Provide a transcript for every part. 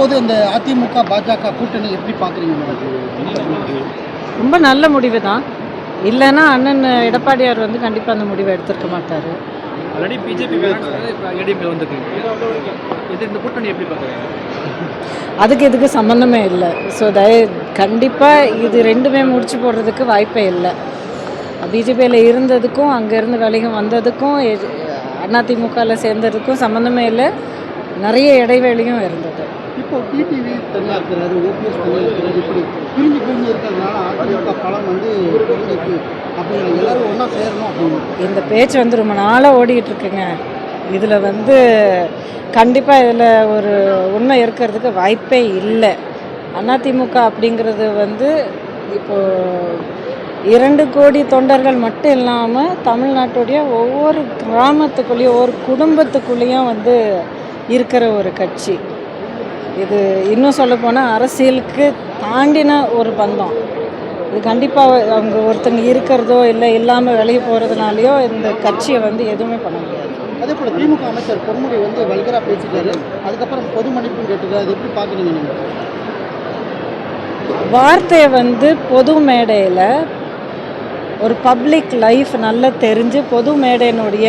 தற்போது இந்த அதிமுக பாஜக கூட்டணி எப்படி பார்க்குறீங்க ரொம்ப நல்ல முடிவு தான் இல்லைன்னா அண்ணன் எடப்பாடியார் வந்து கண்டிப்பாக அந்த முடிவை எடுத்திருக்க மாட்டார். ஆல்ரெடி பிஜேபி இந்த கூட்டணி எப்படி பார்க்குறீங்க? அதுக்கு இதுக்கு சம்மந்தமே இல்லை. ஸோ தய கண்டிப்பாக இது ரெண்டுமே முடிச்சு போடுறதுக்கு வாய்ப்பே இல்லை. பிஜேபியில் இருந்ததுக்கும் அங்கேருந்து விலகி வந்ததுக்கும் அதிமுகவில் சேர்ந்ததுக்கும் சம்மந்தமே இல்லை. நிறைய இடைவெளியும் இருந்தது. இப்போ டிடிவி தனியாக இருக்கிறாரு ஓபிஎஸ் தனியாக இருக்கிறாரு இப்படி பிரிஞ்சு பிரிஞ்சு இருக்கிறதுனால அதிமுக பலம் வந்து குறைஞ்சிருக்கு. அப்படிங்கிற எல்லாரும் ஒன்றா சேரணும் அப்படின்னு. இந்த பேச்சு வந்து ரொம்ப நாளாக ஓடிக்கிட்டு இருக்குங்க இதில் வந்து கண்டிப்பாக இதில் ஒரு உண்மை இருக்கிறதுக்கு வாய்ப்பே இல்லை. அதிமுக அப்படிங்கிறது வந்து இப்போது இரண்டு கோடி தொண்டர்கள் மட்டும் இல்லாமல் தமிழ்நாட்டுடைய ஒவ்வொரு கிராமத்துக்குள்ளேயும் ஒவ்வொரு குடும்பத்துக்குள்ளேயும் வந்து இருக்கிற ஒரு கட்சி. இது இன்னும் சொல்லப்போனால் அரசியலுக்கு தாண்டின ஒரு பந்தம். இது கண்டிப்பாக அவங்க ஒருத்தங்க இருக்கிறதோ இல்லை இல்லாமல் விலகி போகிறதுனாலையோ இந்த கட்சியை வந்து எதுவுமே பண்ண முடியாது. அதே போல் திமுக அமைச்சர் பொன்முடி வந்து வல்கரா பேசிட்டாரு. அதுக்கப்புறம் பொது மன்னிப்பும் கேட்டுருக்காரு அது எப்படி பார்க்குறீங்க நீங்கள் வார்த்தையை வந்து பொது மேடையில் ஒரு பப்ளிக் லைஃப் நல்லா தெரிஞ்சு பொது மேடையினுடைய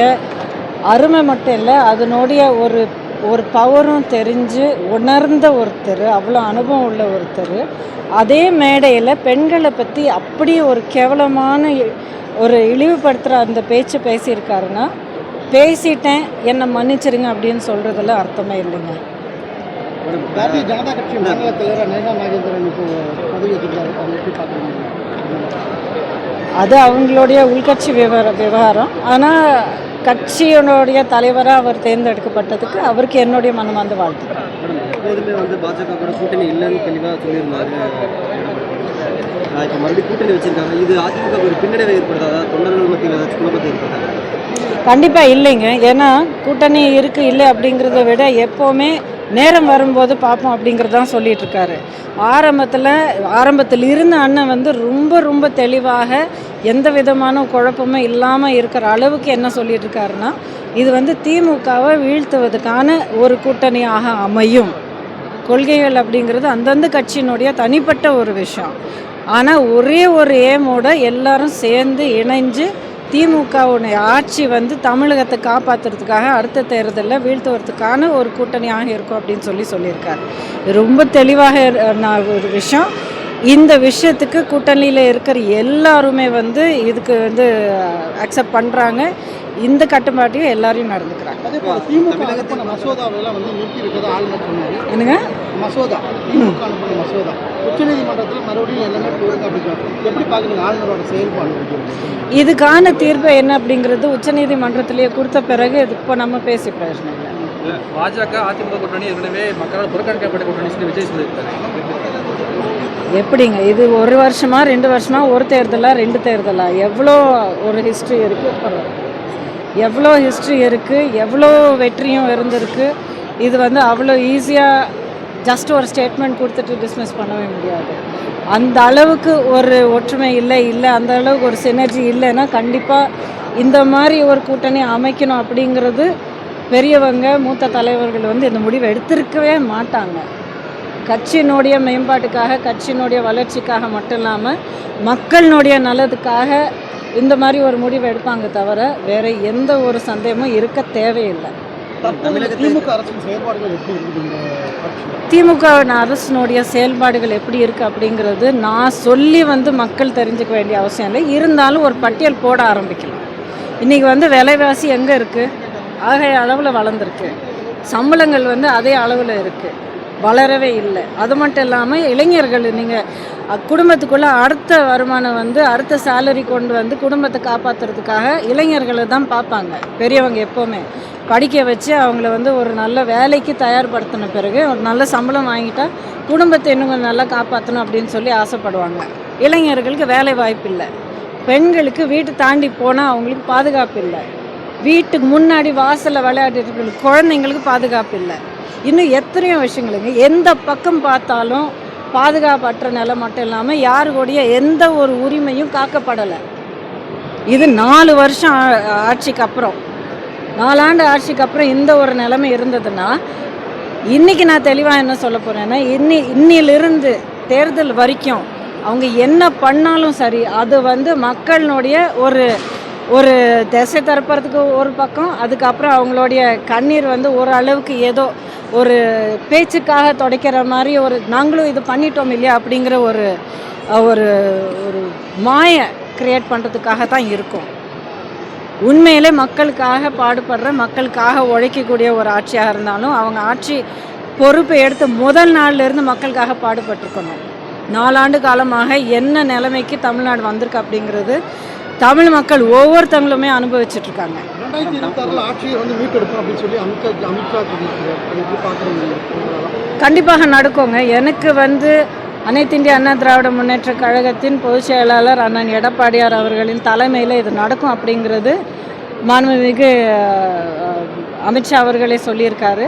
அருமை மட்டும் இல்லை அதனுடைய ஒரு ஒரு பவரும் தெரிஞ்சு உணர்ந்த ஒருத்தர் அவ்வளோ அனுபவம் உள்ள ஒருத்தர். அதே மேடையில் பெண்களை பற்றி அப்படி ஒரு கேவலமான இ- ஒரு இழிவுபடுத்துகிற அந்த பேச்சு பேசியிருக்காருன்னா பேசிட்டேன் என்னை மன்னிச்சிருங்க அப்படின்னு சொல்கிறதுல அர்த்தமே இல்லைங்க. பாரதிய ஜனதா கட்சி மாநில தலைவர் நேகா நாகேந்திரன் இப்போ பதவி அதை எப்படி பார்க்குறீங்க? அது அவங்களுடைய உள்கட்சி விவர விவகாரம். ஆனால் கட்சியினுடைய தலைவராக அவர் தேர்ந்தெடுக்கப்பட்டதுக்கு அவருக்கு என்னுடைய மனமார்ந்த வாழ்த்துக்கள் மேடம் எப்போதுமே வந்து பாஜக கூட கூட்டணி இல்லைன்னு தெளிவாக சொல்லியிருந்தாரு. இப்போ மறுபடியும் கூட்டணி வச்சிருக்காங்க. இது அதிமுக ஒரு பின்னடைவை ஏற்படுத்தாதா? தொண்டர்கள் மத்தியில் ஏதாச்சும் குழப்பத்தை ஏற்படுத்தாதா? கண்டிப்பாக இல்லைங்க. ஏன்னா கூட்டணி இருக்குது இல்லை அப்படிங்கிறத விட எப்போவுமே நேரம் வரும்போது பார்ப்போம் அப்படிங்கிறது தான் சொல்லிட்டு இருக்காரு. ஆரம்பத்தில் ஆரம்பத்தில் இருந்த அண்ணன் வந்து ரொம்ப ரொம்ப தெளிவாக எந்த விதமான குழப்பமும் இல்லாமல் இருக்கிற அளவுக்கு என்ன சொல்லிட்டு இருக்காருன்னா இது வந்து திமுகவை வீழ்த்துவதற்கான ஒரு கூட்டணியாக அமையும். கொள்கைகள் அப்படிங்கிறது அந்தந்த கட்சியினுடைய தனிப்பட்ட ஒரு விஷயம். ஆனால் ஒரே ஒரு ஏமோட எல்லாரும் சேர்ந்து இணைஞ்சு திமுகவுடைய ஆட்சி வந்து தமிழகத்தை காப்பாற்றுறதுக்காக அடுத்த தேர்தலில் வீழ்த்துவதற்கான ஒரு கூட்டணியாக இருக்கும் அப்படின்னு சொல்லி சொல்லியிருக்காரு. ரொம்ப தெளிவாக ஒரு விஷயம். இந்த விஷயத்துக்கு கூட்டணியில் இருக்கிற எல்லாருமே வந்து இதுக்கு வந்து அக்செப்ட் பண்ணுறாங்க இந்த கட்டுப்பாட்டையும் எல்லாரையும் நடந்துக்கிறாங்க. என்னங்க? மசோதா திமுக அனுப்பின மசோதா. உச்சநீதிமன்றத்தில் மறுபடியும் எல்லாமே போடுங்க அப்படின்னு எப்படி பார்க்குறீங்க ஆளுநரோட செயல்பாடு இதுக்கான தீர்ப்பு என்ன அப்படிங்கிறது உச்சநீதிமன்றத்திலேயே கொடுத்த பிறகு இது இப்போ நம்ம பேசி பிரயோஜனம் இல்லை பாஜக அதிமுக கூட்டணி ஏற்கனவே மக்களால் புறக்கணிக்கப்பட்ட கூட்டணி சொல்லி விஜய் சொல்லியிருக்காரு. எப்படிங்க? இது ஒரு வருஷமா ரெண்டு வருஷமா ஒரு தேர்தலா ரெண்டு தேர்தலா? எவ்வளோ ஒரு ஹிஸ்ட்ரி இருக்குது எவ்வளோ ஹிஸ்ட்ரி இருக்குது எவ்வளோ வெற்றியும் இருந்திருக்கு? இது வந்து அவ்வளோ ஈஸியாக ஜஸ்ட் ஒரு ஸ்டேட்மெண்ட் கொடுத்துட்டு டிஸ்மிஸ் பண்ணவே முடியாது. அந்த அளவுக்கு ஒரு ஒற்றுமை இல்லை இல்லை அந்த அளவுக்கு ஒரு சினர்ஜி இல்லைன்னா கண்டிப்பாக இந்த மாதிரி ஒரு கூட்டணி அமைக்கணும் அப்படிங்கிறது பெரியவங்க மூத்த தலைவர்கள் வந்து இந்த முடிவை எடுத்திருக்கவே மாட்டாங்க. கட்சியினுடைய மேம்பாட்டுக்காக கட்சியினுடைய வளர்ச்சிக்காக மட்டும் இல்லாமல் மக்களினுடைய நல்லதுக்காக இந்த மாதிரி ஒரு முடிவு எடுப்பாங்க தவிர வேறு எந்த ஒரு சந்தேகமும் இருக்க தேவையில்லை. திமுக அரசின் செயல்பாடுகள் எப்படி இருக்குது திமுக அரசினுடைய செயல்பாடுகள் எப்படி இருக்குது அப்படிங்கிறது நான் சொல்லி வந்து மக்கள் தெரிஞ்சுக்க வேண்டிய அவசியம் இல்லை. இருந்தாலும் ஒரு பட்டியல் போட ஆரம்பிக்கலாம். இன்றைக்கி வந்து விலைவாசி எங்கே இருக்குது ஆகைய அளவில் வளர்ந்துருக்கு. சம்பளங்கள் வந்து அதே அளவில் இருக்குது வளரவே இல்லை. அது மட்டும் இல்லாமல் இளைஞர்கள் நீங்கள் குடும்பத்துக்குள்ளே அடுத்த வருமானம் வந்து அடுத்த சேலரி கொண்டு வந்து குடும்பத்தை காப்பாற்றுறதுக்காக இளைஞர்களை தான் பார்ப்பாங்க. பெரியவங்க எப்போவுமே. படிக்க வச்சு அவங்கள வந்து ஒரு நல்ல வேலைக்கு தயார்படுத்தின பிறகு ஒரு நல்ல சம்பளம் வாங்கிட்டா குடும்பத்தை இன்னும் கொஞ்சம் நல்லா காப்பாற்றணும் அப்படின்னு சொல்லி ஆசைப்படுவாங்க. இளைஞர்களுக்கு வேலை வாய்ப்பு இல்லை. பெண்களுக்கு வீட்டு தாண்டி போனால் அவங்களுக்கு பாதுகாப்பு இல்லை. வீட்டுக்கு முன்னாடி வாசலில் விளையாடிட்டு குழந்தைங்களுக்கு பாதுகாப்பு இல்லை. இன்னும் எத்தனையோ விஷயங்களுங்க எந்த பக்கம் பார்த்தாலும் பாதுகாப்பற்ற நிலை மட்டும் இல்லாமல் யாருடைய எந்த ஒரு உரிமையும் காக்கப்படலை. இது நாலு வருஷம் ஆ- ஆட்சிக்கு அப்புறம். நாலாண்டு ஆட்சிக்கு அப்புறம் இந்த ஒரு நிலைமை இருந்ததுன்னா இன்றைக்கி நான் தெளிவாக என்ன சொல்ல போகிறேன்னா இன்னி இன்னிலிருந்து தேர்தல் வரைக்கும் அவங்க என்ன பண்ணாலும் சரி அது வந்து மக்களினுடைய ஒரு ஒரு திசை திருப்புறதுக்கு ஒரு பக்கம் அதுக்கப்புறம் அவங்களுடைய கண்ணீர் வந்து ஒரு அளவுக்கு ஏதோ ஒரு பேச்சுக்காக துடைக்கிற மாதிரி ஒரு நாங்களும் இது பண்ணிட்டோம் இல்லையா அப்படிங்கிற ஒரு ஒரு ஒரு மாய கிரியேட் பண்ணுறதுக்காக தான் இருக்கும். உண்மையிலே மக்களுக்காக பாடுபடுற மக்களுக்காக உழைக்கக்கூடிய ஒரு ஆட்சியாக இருந்தாலும் அவங்க ஆட்சி பொறுப்பை எடுத்து முதல் நாள்ல இருந்து மக்களுக்காக பாடுபட்டிருக்கணும். நாலாண்டு காலமாக என்ன நிலைமைக்கு தமிழ்நாடு வந்திருக்கு அப்படிங்கிறது தமிழ் மக்கள் ஒவ்வொருத்தங்களுமே அனுபவிச்சுட்டு இருக்காங்க கண்டிப்பாக நடக்குங்க. எனக்கு வந்து அனைத்து இந்திய அண்ணா திராவிட முன்னேற்ற கழகத்தின் பொதுச் செயலாளர் அண்ணன் எடப்பாடியார் அவர்களின் தலைமையில் இது நடக்கும் அப்படிங்கிறது மாண்புமிகு அமித்ஷா அவர்களே சொல்லியிருக்காரு.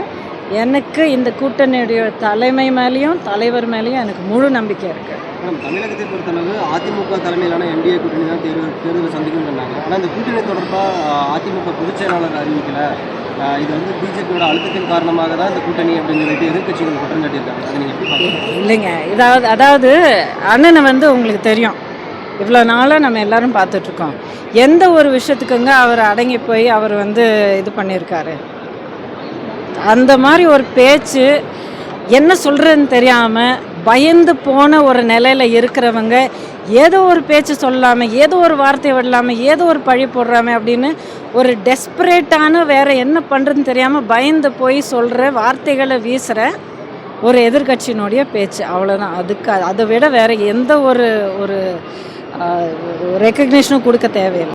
எனக்கு இந்த கூட்டணியுடைய தலைமை மேலேயும் தலைவர் மேலேயும் எனக்கு முழு நம்பிக்கை இருக்குது மேடம் தமிழகத்தை பொறுத்தளவு அதிமுக தலைமையிலான என்டிஏ கூட்டணி தான் தேர்வு தேர்தலை சந்திக்கும் சொன்னாங்க. ஆனால் இந்த கூட்டணி தொடர்பாக அதிமுக பொதுச் செயலாளர் அறிவிக்கல. இது வந்து பிஜேபியோட அழுத்தத்தின் காரணமாக தான் இந்த கூட்டணி அப்படின்னு சொல்லிட்டு எதிர்கட்சிகள் குற்றம் காட்டியிருக்காங்க அதை நீங்கள் எப்படி பார்க்குறீங்க? இல்லைங்க. இதாவது அதாவது அண்ணனை வந்து உங்களுக்கு தெரியும். இவ்வளோ நாளாக நம்ம எல்லாரும் பார்த்துட்ருக்கோம். எந்த ஒரு விஷயத்துக்குங்க அவர் அடங்கி போய் அவர் வந்து இது பண்ணியிருக்காரு? அந்த மாதிரி ஒரு பேச்சு என்ன சொல்கிறதுன்னு தெரியாமல் பயந்து போன ஒரு நிலையில் இருக்கிறவங்க ஏதோ ஒரு பேச்சு சொல்லாமல் ஏதோ ஒரு வார்த்தை விடலாமல் ஏதோ ஒரு பழி போடுறாம அப்படின்னு ஒரு டெஸ்பரேட்டான வேறு என்ன பண்ணுறதுன்னு தெரியாமல் பயந்து போய் சொல்கிற வார்த்தைகளை வீசுகிற ஒரு எதிர்க்கட்சியினுடைய பேச்சு. அவ்வளோதான் அதுக்கு அதை விட வேறு எந்த ஒரு ஒரு ரெக்கக்னேஷனும் கொடுக்க தேவையில்லை.